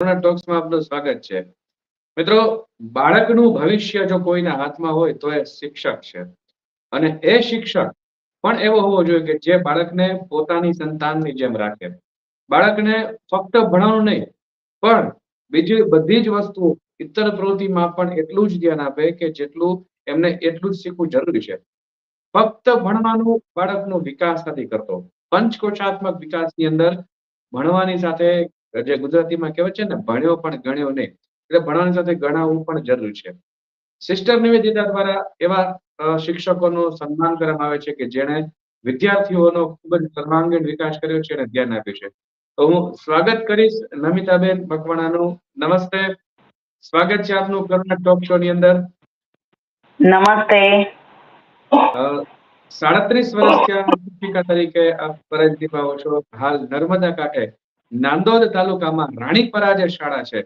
ટોક્સમાં આપનું સ્વાગત છે. મિત્રો, બાળકનું ભવિષ્ય જો કોઈના હાથમાં હોય તો એ શિક્ષક છે. અને એ શિક્ષક પણ એવો હોવો જોઈએ કે જે બાળકને પોતાની સંતાનની જેમ રાખે. બાળકને ફક્ત ભણવાનું નહીં, પણ બીજી બધી જ વસ્તુ ઇતર પ્રવૃત્તિમાં પણ એટલું જ ધ્યાન આપે કે જેટલું એમને એટલું જ શીખવું જરૂરી છે. ફક્ત ભણવાનું બાળકનો વિકાસ નથી કરતો. પંચકોશાત્મક વિકાસની અંદર ભણવાની સાથે જે ગુજરાતીમાં કહેવાય છે ને ભણ્યો પણ ગણ્યો નહીં. એટલે ભણવાની સાથે ગણાવવું પણ જરૂરી છે. સિસ્ટર નિવેદિતા દ્વારા એવા શિક્ષકોનું સન્માન કરવામાં આવે છે કે જેણે વિદ્યાર્થીઓનો ખૂબ જ સર્વાંગીણ વિકાસ કર્યો છે અને ધ્યાન આપ્યું છે. તો હું સ્વાગત કરીશ નમિતાબેન મકવાણાનું. નમસ્તે. સ્વાગત છે આપનું કરુણા ટોક શો ની અંદર. નમસ્તે. સાડત્રીસ વર્ષથી આ શિક્ષિકા તરીકે આપ ફરજ નિભાવો છો. હાલ નર્મદા કાંઠે નાંદોદ તાલુકામાં રાણીપરા જે શાળા છે.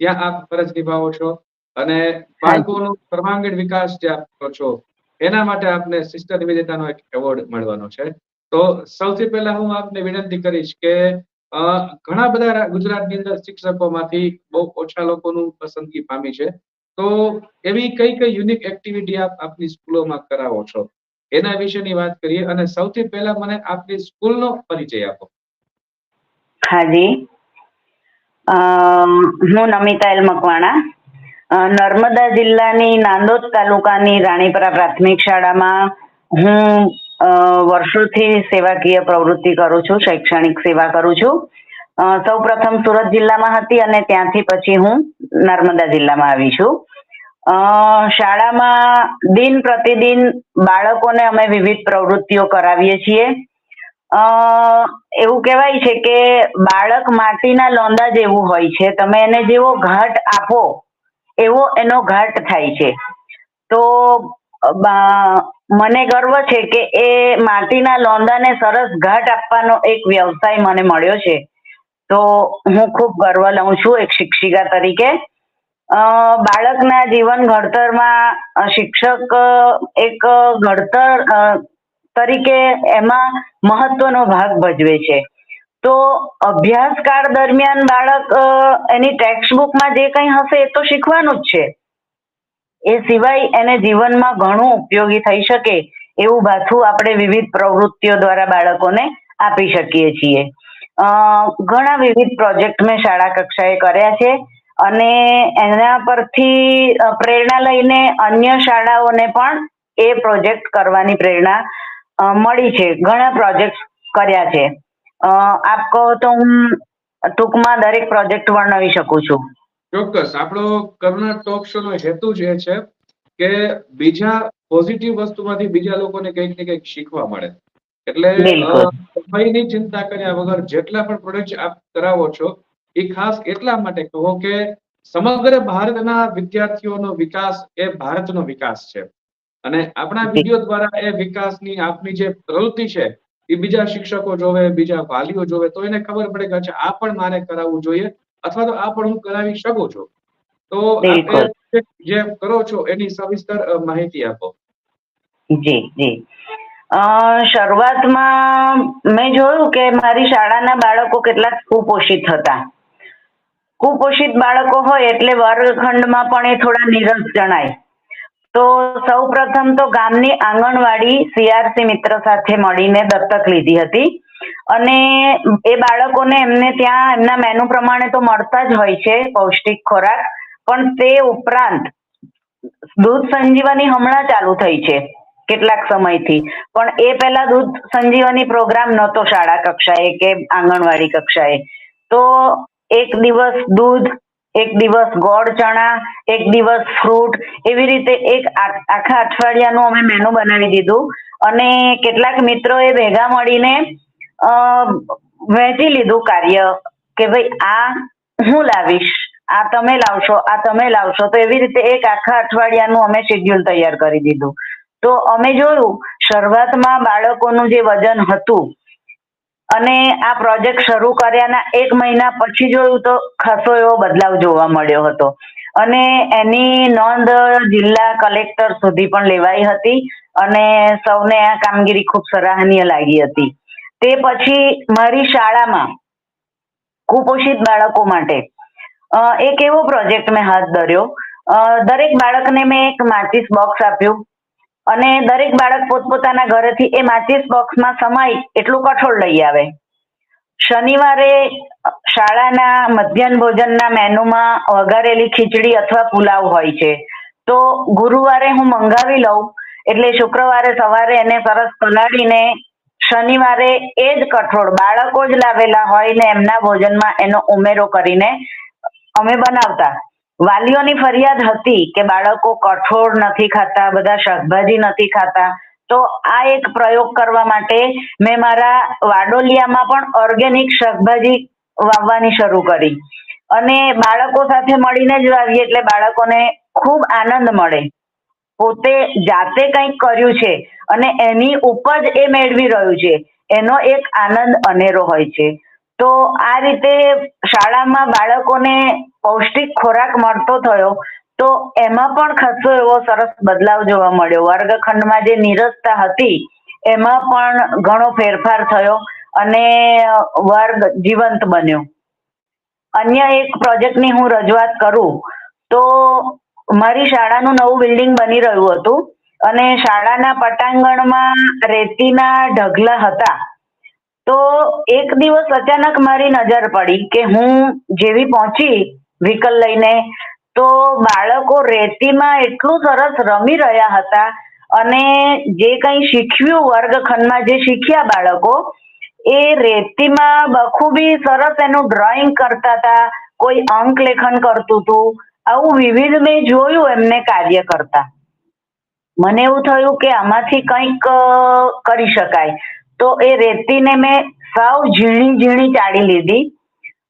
ત્યાં આપ ફરજ નિભાવો છો અને બાળકોનો સર્વાંગીણ વિકાસ જે આપ કરો છો. એના માટે આપને સિસ્ટર નિવેદિતાનો એક એવોર્ડ મળવાનો છે. તો સૌથી પહેલા હું આપને વિનંતી કરીશ કે ઘણા બધા ગુજરાતની અંદર શિક્ષકોમાંથી બહુ ઓછા લોકોનું પસંદગી પામી છે. તો એવી કઈ કઈ યુનિક એક્ટિવિટી આપ આપની સ્કૂલોમાં કરાવો છો? એના વિશેની વાત કરીએ અને સૌથી પહેલા મને આપની સ્કૂલનો પરિચય આપો. હાજી હું નમિતા એલ મકવાણા. નર્મદા જિલ્લાની નાંદોદ તાલુકાની રાણીપરા પ્રાથમિક શાળામાં હું વર્ષોથી સેવાકીય પ્રવૃત્તિ કરું છું શૈક્ષણિક સેવા કરું છું. અ, સૌપ્રથમ સુરત જિલ્લામાં હતી અને ત્યાંથી પછી હું નર્મદા જિલ્લામાં આવી છું. શાળામાં દિન પ્રતિદિન બાળકોને અમે વિવિધ પ્રવૃત્તિઓ કરાવીએ છીએ. એવું કહેવાય છે કે બાળક માટીના લોંદા જેવું હોય છે. તમે એને જેવો ઘાટ આપો, એવો એનો ઘાટ થાય છે. તો મને ગર્વ છે કે એ માટીના લોંદાને સરસ ઘાટ આપવાનો એક વ્યવસાય મને મળ્યો છે. તો હું ખૂબ ગર્વ લઉં છું એક શિક્ષિકા તરીકે. બાળકના જીવન ઘડતરમાં શિક્ષક એક ઘડતર તરીકે એમાં મહત્વનો ભાગ ભજવે છે. તો અભ્યાસકાળ દરમિયાન બાળક એની ટેક્સ્ટ બુકમાં જે કંઈ હશે એ તો શીખવાનું જ છે. એ સિવાય એને જીવનમાં ઘણું ઉપયોગી થઈ શકે એવું ભાથું આપણે વિવિધ પ્રવૃત્તિઓ દ્વારા બાળકોને આપી શકીએ છીએ. ઘણા વિવિધ પ્રોજેક્ટ મેં શાળા કક્ષાએ કર્યા છે અને એના પરથી પ્રેરણા લઈને અન્ય શાળાઓને પણ એ પ્રોજેક્ટ કરવાની પ્રેરણા મળી છે ઘણા પ્રોજેક્ટ કર્યા છે. આપ કહો તો હું ટૂંકમાં દરેક પ્રોજેક્ટ વર્ણવી શકું છું. ચોક્કસ. આપણો કરુણા ટોક શો નો હેતુ જે છે કે બીજા પોઝિટિવ વસ્તુમાંથી બીજા લોકોને કંઈક ને કંઈક શીખવા મળે. એટલે. સફાઈની ચિંતા કર્યા વગર જેટલા પણ પ્રોડક્ટ આપ કરાવો છો એ ખાસ એટલા માટે કહો કે સમગ્ર ભારતના વિદ્યાર્થીઓનો વિકાસ એ ભારતનો વિકાસ છે. અને આપણા વીડિયો દ્વારા એ વિકાસની આપની જે પ્રવૃત્તિ છે એ બીજા શિક્ષકો જોવે બીજા વાલીઓ જોવે તો એને ખબર પડે કે આ પણ મારે કરાવવું જોઈએ અથવા તો આ પણ હું કરાવી શકું છું. તો. જે કરો છો એની સવિસ્તર માહિતી આપો. જી જી. અ શરૂઆતમાં મેં જોયું કે મારી શાળાના બાળકો કેટલાક કુપોષિત હતા. કુપોષિત બાળકો હોય એટલે વર્ગખંડમાં પણ એ થોડા નિરસ જણાય. તો સૌ પ્રથમ તો ગામની આંગણવાડી સીઆરસી મિત્ર સાથે મળીને દત્તક લીધી હતી. અને એ બાળકોને એમને ત્યાં એમના મેનુ પ્રમાણે તો મળતા જ હોય છે પૌષ્ટિક ખોરાક, પણ તે ઉપરાંત દૂધ સંજીવની હમણાં ચાલુ થઈ છે કેટલાક સમયથી. પણ એ પહેલા દૂધ સંજીવની પ્રોગ્રામ નહોતો શાળા કક્ષાએ કે આંગણવાડી કક્ષાએ. તો એક દિવસ દૂધ એક દિવસ ગોળ ચણા, એક દિવસ ફ્રૂટ એવી રીતે એક આખા અઠવાડિયાનું અમે મેનુ બનાવી દીધું. અને કેટલાક મિત્રોએ ભેગા મળીને વહેંચી લીધું કાર્ય કે ભાઈ આ હું લાવીશ, આ તમે લાવશો, આ તમે લાવશો. તો એવી રીતે એક આખા અઠવાડિયાનું અમે શેડ્યુલ તૈયાર કરી દીધું. તો અમે જોયું, શરૂઆતમાં બાળકોનું જે વજન હતું અને આ પ્રોજેક્ટ શરૂ કર્યાના એક મહિના પછી જોયું તો ખાસો એવો બદલાવ જોવા મળ્યો હતો. અને એની નોંધ જિલ્લા કલેક્ટર સુધી પણ લેવાઈ હતી અને સૌને આ કામગીરી ખૂબ સરાહનીય લાગી હતી. તે પછી મારી શાળામાં કુપોષિત બાળકો માટે એક એવો પ્રોજેક્ટ મેં હાથ ધર્યો. દરેક બાળકને મેં એક માચીસ બોક્સ આપ્યું. અને દરેક બાળક પોતપોતાના ઘરેથી એ માચીસ બોક્સમાં સમાય એટલું કઠોળ લઈ આવે. શનિવારે શાળાના મધ્યાહન ભોજનના મેનુમાં વઘારેલી ખીચડી અથવા પુલાવ હોય છે. તો ગુરુવારે હું મંગાવી લઉં એટલે શુક્રવારે સવારે એને સરસ પલાળીને શનિવારે એ જ કઠોળ બાળકો જ લાવેલા હોય ને એમના ભોજનમાં એનો ઉમેરો કરીને અમે બનાવતા. વાલીઓની ફરિયાદ હતી કે બાળકો કઠોળ નથી ખાતા, બધા શાકભાજી નથી ખાતા, તો આ એક પ્રયોગ કરવા માટે મેં મારા વાડોલિયામાં પણ ઓર્ગેનિક શાકભાજી વાવવાની શરૂ કરી. અને બાળકો સાથે મળીને જ વાવીએ એટલે બાળકોને ખૂબ આનંદ મળે. પોતે જાતે કંઈક કર્યું છે અને એની ઉપજ એ મેળવી રહ્યું છે. એનો એક આનંદ અનેરો હોય છે. તો આ રીતે શાળામાં બાળકોને પૌષ્ટિક ખોરાક મળતો થયો, તો એમાં પણ ખાસો એવો સરસ બદલાવ જોવા મળ્યો. વર્ગખંડમાં જે નિરસતા હતી, એમાં પણ ઘણો ફેરફાર થયો અને વર્ગ જીવંત બન્યો. અન્ય એક પ્રોજેક્ટની હું રજૂઆત કરું, તો મારી શાળાનું નવું બિલ્ડિંગ બની રહ્યું હતું અને શાળાના પટાંગણમાં રેતીના ઢગલા હતા. તો એક દિવસ અચાનક મારી નજર પડી કે હું જેવી પહોંચી વ્હીકલ લઈને, તો બાળકો રેતીમાં એટલું સરસ રમી રહ્યા હતા અને જે કંઈ શીખ્યું વર્ગખંડમાં જે શીખ્યા બાળકો, એ રેતીમાં બખૂબી સરસ એનું ડ્રોઈંગ કરતા હતા, કોઈ અંક લેખન કરતું હતું, આવું વિવિધ મેં જોયું, એમને કાર્ય કરતા. મને એવું થયું કે આમાંથી કંઈક કરી શકાય. તો એ રેતીને મેં સાવ ઝીણી ઝીણી ચાળી લીધી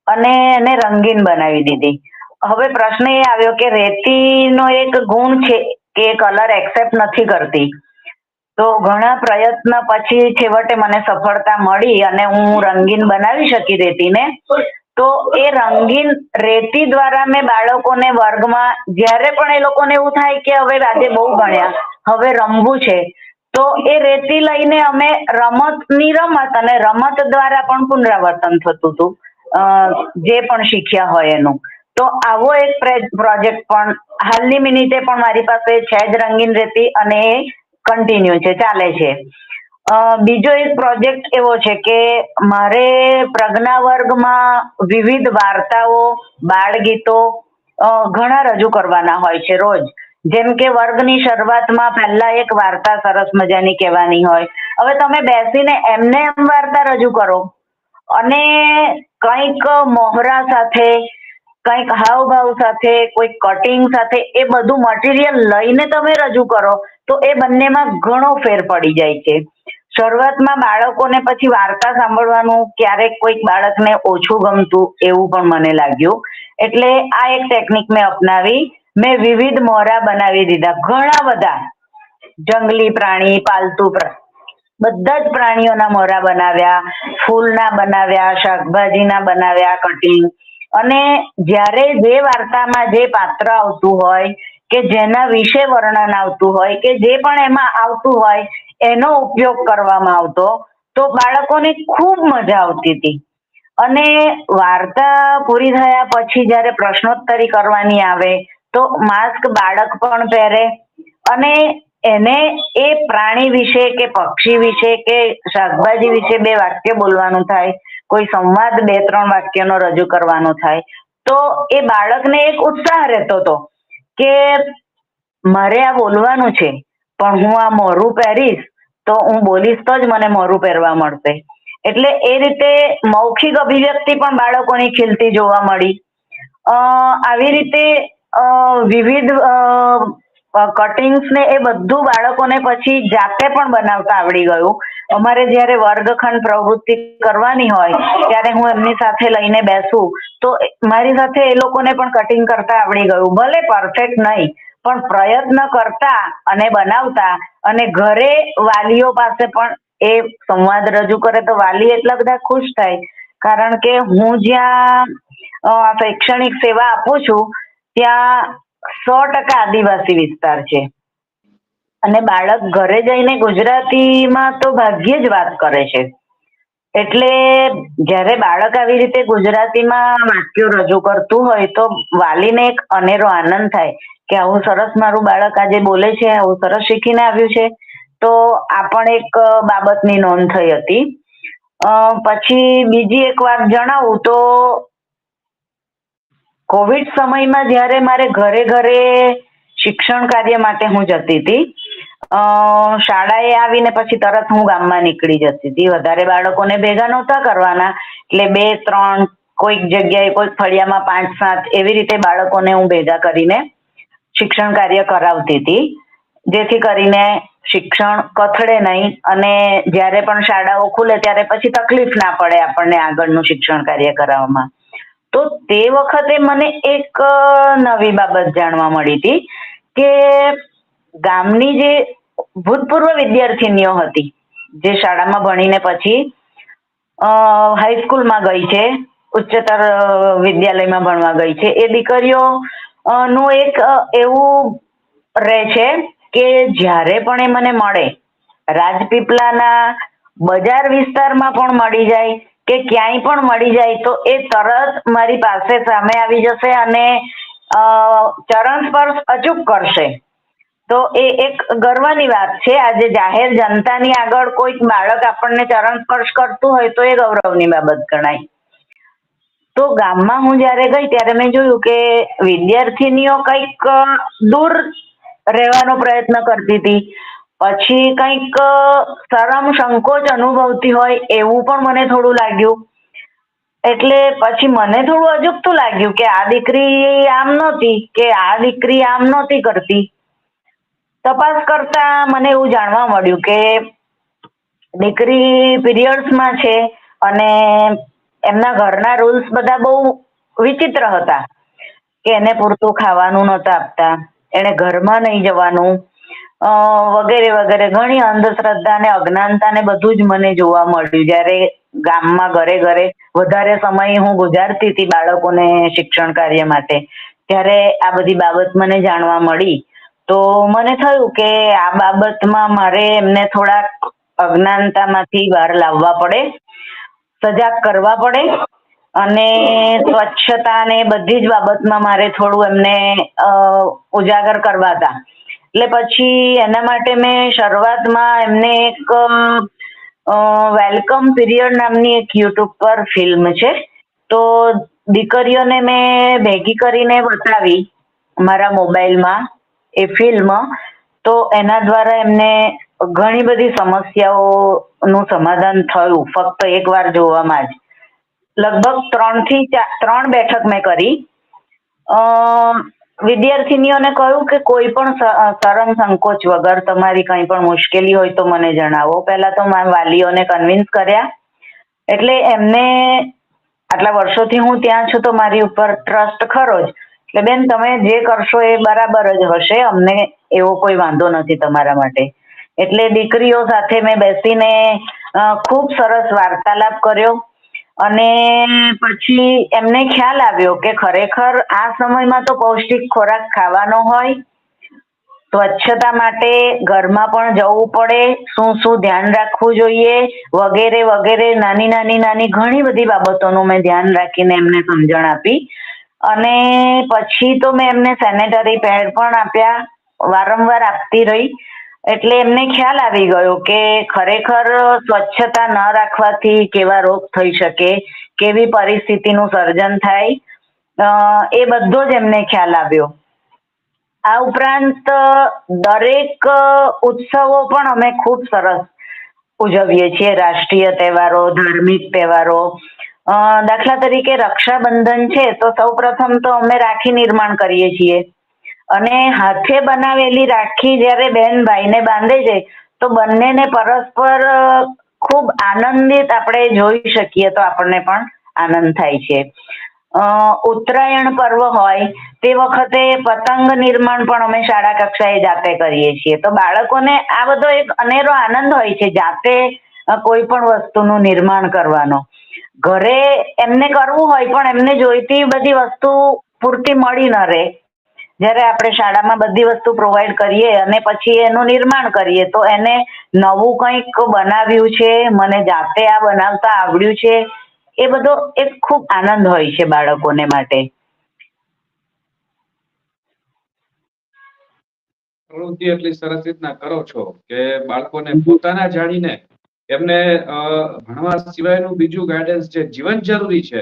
અને એને રંગીન બનાવી દીધી. હવે પ્રશ્ન એ આવ્યો કે રેતીનો એક ગુણ છે કે કલર એક્સેપ્ટ નથી કરતી. તો ઘણા પ્રયત્ન પછી છેવટે મને સફળતા મળી અને હું રંગીન બનાવી શકી રેતીને. તો એ રંગીન રેતી દ્વારા મેં બાળકોને વર્ગમાં જ્યારે પણ એ લોકોને એવું થાય કે હવે આજે બહુ ભણ્યા, હવે રમવું છે તો એ રેતી લઈને અમે રમતની રમત અને રમત દ્વારા પણ પુનરાવર્તન થતું હતું. જે પણ શીખ્યા હોય એનું. તો આવો એક પ્રોજેક્ટ પણ હાલની મિનિટે પણ મારી પાસે છે જ રંગીન રેતી અને એ કન્ટિન્યુ છે, ચાલે છે. બીજો એક પ્રોજેક્ટ એવો છે કે મારે પ્રજ્ઞા વર્ગમાં વિવિધ વાર્તાઓ, બાળગીતો ઘણા રજૂ કરવાના હોય છે રોજ. જેમ કે વર્ગની શરૂઆતમાં પહેલા એક વાર્તા સરસ મજાની કહેવાની હોય. હવે તમે બેસીને એમને એમ વાર્તા રજૂ કરો. અને કંઈક મોહરા સાથે, કંઈક હાવભાવ સાથે, કોઈ કટિંગ સાથે એ બધું મટીરિયલ લઈને તમે રજૂ કરો, તો એ બંનેમાં ઘણો ફેર પડી જાય છે. શરૂઆતમાં બાળકોને પછી વાર્તા સાંભળવાનું ક્યારેક કોઈક બાળકને ઓછું ગમતું એવું પણ મને લાગ્યું. એટલે આ એક ટેકનિક મેં અપનાવી. મેં વિવિધ મોરા બનાવી દીધા, ઘણા બધા. જંગલી પ્રાણી, પાલતુ બધા જ પ્રાણીઓના મોરા બનાવ્યા, ફૂલના બનાવ્યા, શાકભાજીના બનાવ્યા, કટિંગ. અને જ્યારે જે વાર્તામાં જે પાત્ર આવતું હોય કે જેના વિશે વર્ણન આવતું હોય કે જે પણ એમાં આવતું હોય એનો ઉપયોગ કરવામાં આવતો, તો બાળકોને ખૂબ મજા આવતી હતી. અને વાર્તા પૂરી થયા પછી જ્યારે પ્રશ્નોત્તરી કરવાની આવે તો માસ્ક બાળક પણ પહેરે અને એને એ પ્રાણી વિશે કે પક્ષી વિશે કે શાકભાજી વિશે બે વાક્ય બોલવાનું થાય, કોઈ સંવાદ બે ત્રણ વાક્યનો રજૂ કરવાનો થાય, તો એ બાળકને એક ઉત્સાહ રહેતો હતો કે મારે આ બોલવાનું છે, પણ હું આ મોરું પહેરીશ તો હું બોલીશ તો જ મને મોરું પહેરવા મળશે. એટલે એ રીતે મૌખિક અભિવ્યક્તિ પણ બાળકોની ખીલતી જોવા મળી. આવી રીતે વિવિધ કટિંગ્સ ને એ બધું બાળકોને પછી જાતે પણ બનાવતા આવડી ગયું. અમારે જ્યારે વર્ગખંડ પ્રવૃત્તિ કરવાની હોય, ત્યારે હું એમની સાથે લઈને બેસું, તો મારી સાથે એ લોકોને પણ કટિંગ કરતા આવડી ગયું. ભલે પરફેક્ટ નહીં, પણ પ્રયત્ન કરતા અને બનાવતા અને ઘરે વાલીઓ પાસે પણ એ સંવાદ રજૂ કરે તો વાલી એટલા બધા ખુશ થાય. કારણ કે હું જ્યાં શૈક્ષણિક સેવા આપું છું ત્યાં સો ટકા આદિવાસી વિસ્તાર છે. અને બાળક ઘરે જઈને ગુજરાતીમાં તો ભાગ્યે જ વાત કરે છે. એટલે જ્યારે બાળક આવી રીતે ગુજરાતીમાં વાક્યો રજૂ કરતું હોય તો વાલીને એક અનેરો આનંદ થાય કે આવું સરસ મારું બાળક આજે બોલે છે, આવું સરસ શીખીને આવ્યું છે. તો આ પણ એક બાબતની નોંધ થઈ હતી. પછી બીજી એક વાત જણાવું તો કોવિડ સમયમાં જ્યારે મારે ઘરે ઘરે શિક્ષણ કાર્ય માટે હું જતી હતી શાળાએ આવીને પછી તરત હું ગામમાં નીકળી જતી હતી. વધારે બાળકોને ભેગા નહોતા કરવાના. એટલે બે, ત્રણ, કોઈક જગ્યાએ, કોઈક ફળિયામાં પાંચ, સાત એવી રીતે બાળકોને હું ભેગા કરીને શિક્ષણ કાર્ય કરાવતી હતી. જેથી કરીને શિક્ષણ કથળે નહીં અને જ્યારે પણ શાળાઓ ખુલે ત્યારે પછી તકલીફ ના પડે આપણને આગળનું શિક્ષણ કાર્ય કરાવવામાં. તો તે વખતે મને એક નવી બાબત જાણવા મળી હતી કે ગામની જે ભૂતપૂર્વ વિદ્યાર્થીનીઓ હતી, જે શાળામાં ભણીને પછી હાઈસ્કૂલમાં ગઈ છે, ઉચ્ચતર વિદ્યાલયમાં ભણવા ગઈ છે, એ દીકરીઓ નું એક એવું રહે છે કે જ્યારે પણ એ મને મળે, રાજપીપળાના બજાર વિસ્તારમાં પણ મળી જાય કે ક્યાંય પણ મળી જાય તો એ તરત મારી પાસે સામે આવી જશે અને ચરણ સ્પર્શ અચૂક કરશે. તો એ એક ગર્વની વાત છે. આજે જાહેર જનતાની આગળ કોઈક બાળક આપણને ચરણ સ્પર્શ કરતું હોય તો એ ગૌરવની બાબત ગણાય. તો ગામમાં હું જ્યારે ગઈ ત્યારે મેં જોયું કે વિદ્યાર્થીનીઓ કંઈક દૂર રહેવાનો પ્રયત્ન કરતી હતી. પછી કંઈક શરમ, સંકોચ અનુભવતી હોય એવું પણ મને થોડું લાગ્યું. એટલે પછી મને થોડું અજુગતું લાગ્યું કે આ દીકરી આમ નહોતી, કે આ દીકરી આમ નહોતી કરતી. તપાસ કરતા મને એવું જાણવા મળ્યું કે દીકરી પીરિયડ્સમાં છે અને એમના ઘરના રૂલ્સ બધા બહુ વિચિત્ર હતા, કે એને પૂરતું ખાવાનું નહોતા આપતા, એને ઘરમાં નહીં જવાનું વગેરે વગેરે. ઘણી અંધશ્રદ્ધા ને અજ્ઞાનતા ને બધું જ મને જોવા મળ્યું. જ્યારે ગામમાં ઘરે ઘરે વધારે સમય હું ગુજારતી હતી બાળકોને શિક્ષણ કાર્ય માટે, ત્યારે આ બધી બાબત મને જાણવા મળી. તો મને થયું કે આ બાબતમાં મારે એમને થોડાક અજ્ઞાનતામાંથી બહાર લાવવા પડે, સજાગ કરવા પડે અને સ્વચ્છતા ને બધી જ બાબતમાં મારે થોડું એમને ઉજાગર કરવા હતા. એટલે પછી એના માટે મેં શરૂઆતમાં એમને એક વેલકમ પીરિયડ નામની એક યુટ્યુબ પર ફિલ્મ છે. તો દીકરીઓને મેં ભેગી કરીને બતાવી મારા મોબાઈલમાં એ ફિલ્મ. તો એના દ્વારા એમને ઘણી બધી સમસ્યાઓનું સમાધાન થયું, ફક્ત એક વાર જોવામાં જ. લગભગ ત્રણથી ત્રણ બેઠક મેં કરી. વિદ્યાર્થીનીઓને કહ્યું કે કોઈ પણ શરમ સંકોચ વગર તમારી કંઈ પણ મુશ્કેલી હોય તો મને જણાવો. પહેલા તો મારા વાલીઓને કન્વિન્સ કર્યા. એટલે એમને આટલા વર્ષોથી હું ત્યાં છું તો મારી ઉપર ટ્રસ્ટ ખરો જ. એટલે બેન, તમે જે કરશો એ બરાબર જ હશે. અમને એવો કોઈ વાંધો નથી તમારા માટે. એટલે દીકરીઓ સાથે મેં બેસીને ખૂબ સરસ વાર્તાલાપ કર્યો. અને પછી એમને ખ્યાલ આવ્યો કે ખરેખર આ સમયમાં તો પૌષ્ટિક ખોરાક ખાવાનો હોય. સ્વચ્છતા માટે ઘરમાં પણ જવું પડે, શું શું ધ્યાન રાખવું જોઈએ, વગેરે વગેરે, નાની નાની નાની ઘણી બધી બાબતોનું મેં ધ્યાન રાખીને એમને સમજણ આપી. અને પછી તો મેં એમને સેનેટરી પેડ પણ આપ્યા, વારંવાર આપતી રહી. એટલે એમને ખ્યાલ આવી ગયો કે ખરેખર સ્વચ્છતા ન રાખવાથી કેવા રોગ થઈ શકે, કેવી પરિસ્થિતિનું સર્જન થાય એ બધો જ એમને ખ્યાલ આવ્યો. આ ઉપરાંત દરેક ઉત્સવો પણ અમે ખૂબ સરસ ઉજવીએ છીએ, રાષ્ટ્રીય તહેવારો, ધાર્મિક તહેવારો. દાખલા તરીકે રક્ષાબંધન છે તો સૌ પ્રથમ તો અમે રાખી નિર્માણ કરીએ છીએ. અને હાથે બનાવેલી રાખી જ્યારે બેન ભાઈને બાંધે છે, તો બંનેને પરસ્પર ખૂબ આનંદિત આપણે જોઈ શકીએ તો આપણને પણ આનંદ થાય છે. ઉત્તરાયણ પર્વ હોય, તે વખતે પતંગ નિર્માણ પણ અમે શાળા કક્ષાએ જાતે કરીએ છીએ. તો બાળકોને આ બધો એક અનેરો આનંદ હોય છે જાતે કોઈ પણ વસ્તુનું નિર્માણ કરવાનો. ઘરે એમને કરવું હોય પણ એમને જોઈતી બધી વસ્તુ પૂરતી મળી ન રહે. જ્યારે આપણે શાળામાં બધી વસ્તુ પ્રોવાઈડ કરીએ અને પછી એનું નિર્માણ કરીએ, તો એને નવું કંઈક બનાવ્યું છે, મને જાતે આ બનાવતા આવડ્યું છે, એ બધો એક ખૂબ આનંદ હોય છે બાળકોને માટે. પ્રવૃત્તિ એટલી સરસ રીતના કરો છો કે બાળકોને પોતાના જાણીને એમને ભણવા સિવાયનું બીજું ગાઈડન્સ જે જીવન જરૂરી છે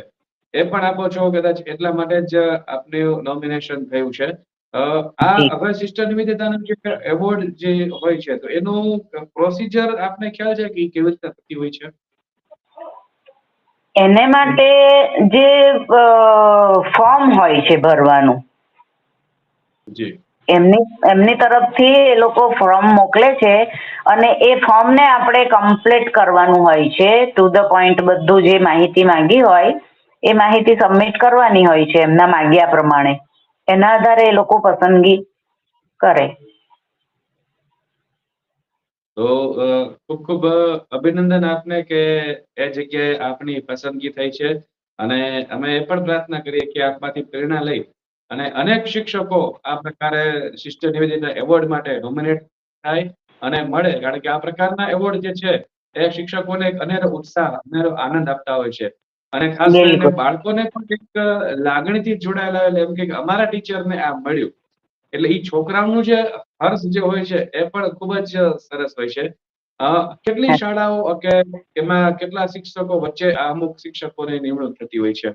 એ પણ આપો છો કદાચ એટલા માટે જ આપને નોમિનેશન થયું છે. આ અભય સિસ્ટર નિવેદિતાનો જે એવોર્ડ જે હોય છે તો એનું પ્રોસિજર આપને ખ્યાલ છે કે કેવી રીતે થતી હોય છે? એને માટે જે ફોર્મ હોય છે ભરવાનું. જી. એમની એમની તરફથી એ લોકો ફોર્મ મોકલે છે અને એ ફોર્મને આપણે કમ્પ્લીટ કરવાનું હોય છે. ટુ ધ પોઈન્ટ બધું જે માહિતી માંગી હોય એ માહિતી સબમિટ કરવાની હોય છે એમના માંગ્યા પ્રમાણે. એના આધારે એ લોકો પસંદગી કરે. તો ખૂબ ખૂબ અભિનંદન આપને કે એ જગ્યાએ આપની પસંદગી થઈ છે. અને અમે એ પણ પ્રાર્થના કરીએ કે આપમાંથી પ્રેરણા લઈ અને અનેક શિક્ષકો આ પ્રકારે સિસ્ટર નિવેદિતા એવોર્ડ માટે નોમિનેટ થાય અને મળે. કારણ કે આ પ્રકારના એવોર્ડ જે છે, એ શિક્ષકોને અનેરો ઉત્સાહ, અનેરો આનંદ આપતા હોય છે. અને ખાસ કરીને બાળકોને પણ કંઈક લાગણીથી જોડાયેલા એટલે એમ કે અમારા ટીચરને આ મળ્યું. એટલે એ છોકરાઓનું જે હર્ષ જે હોય છે એ પણ ખૂબ જ સરસ હોય છે. કેટલી શાળાઓ કે એમાં કેટલા શિક્ષકો વચ્ચે અમુક શિક્ષકોની નિમણૂક થતી હોય છે?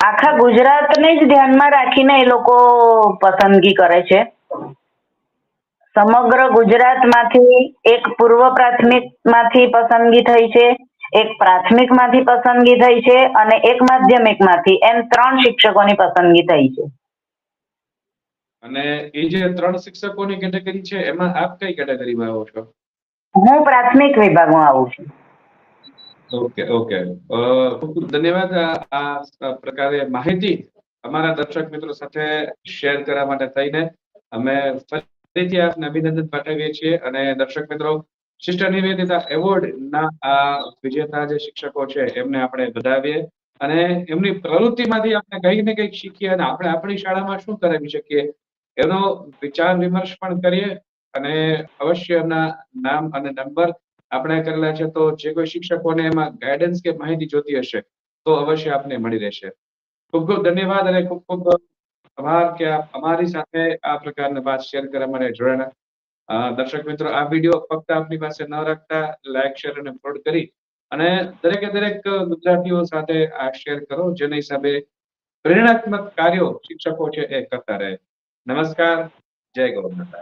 આખા ગુજરાતને જ ધ્યાનમાં રાખીને એ લોકો પસંદગી કરે છે. સમગ્ર ગુજરાતમાંથી એક પૂર્વ પ્રાથમિકમાંથી પસંદગી થઈ છે એક પ્રાથમિકમાંથી પસંદગી થઈ છે અને એક માધ્યમિકમાંથી. એમ ત્રણ શિક્ષકોની પસંદગી થઈ છે. અને એ જે ત્રણ શિક્ષકોની કેટેગરી છે એમાં આપ કઈ કેટેગરીમાં આવો છો? હું પ્રાથમિક વિભાગમાં આવું છું. Okay okay. ખૂબ ખૂબ ધન્યવાદ આ આ પ્રકારે માહિતી અમારા દર્શક મિત્રો સાથે શેર કરવા માટે થઈને. અમે ફરીથી આપને અભિનંદન પાઠવીએ છીએ અને દર્શક મિત્રો શિષ્ટ નિવેદિતા એવોર્ડ ના આ વિજેતા જે શિક્ષકો છે, એમને આપણે વધાવીએ અને એમની પ્રવૃત્તિમાંથી આપણે કંઈક ને કંઈક શીખીએ અને આપણે આપણી શાળામાં શું કરાવી શકીએ એનો વિચાર વિમર્શ પણ કરીએ અને અવશ્ય એમના નામ અને નંબર આપણે કરેલા છે, તો જે કોઈ શિક્ષકોને એમાં ગાઈડન્સ કે માહિતી જોતી હશે, તો અવશ્ય આપને મળી રહેશે. ખૂબ ખૂબ ધન્યવાદ અને ખૂબ ખૂબ આભાર કે આપ અમારી સાથે આ પ્રકારની વાત શેર કરવા માટે જોડાણા. દર્શક મિત્રો, આ વીડિયો ફક્ત આપની પાસે ન રાખતા લાઈક, શેર અને ફોરવર્ડ કરી અને દરેકે દરેક ગુજરાતીઓ સાથે આ શેર કરો, જેના હિસાબે પ્રેરણાત્મક કાર્યો શિક્ષકો છે એ કરતા રહે. નમસ્કાર, જય ગૌ નમસ્તે.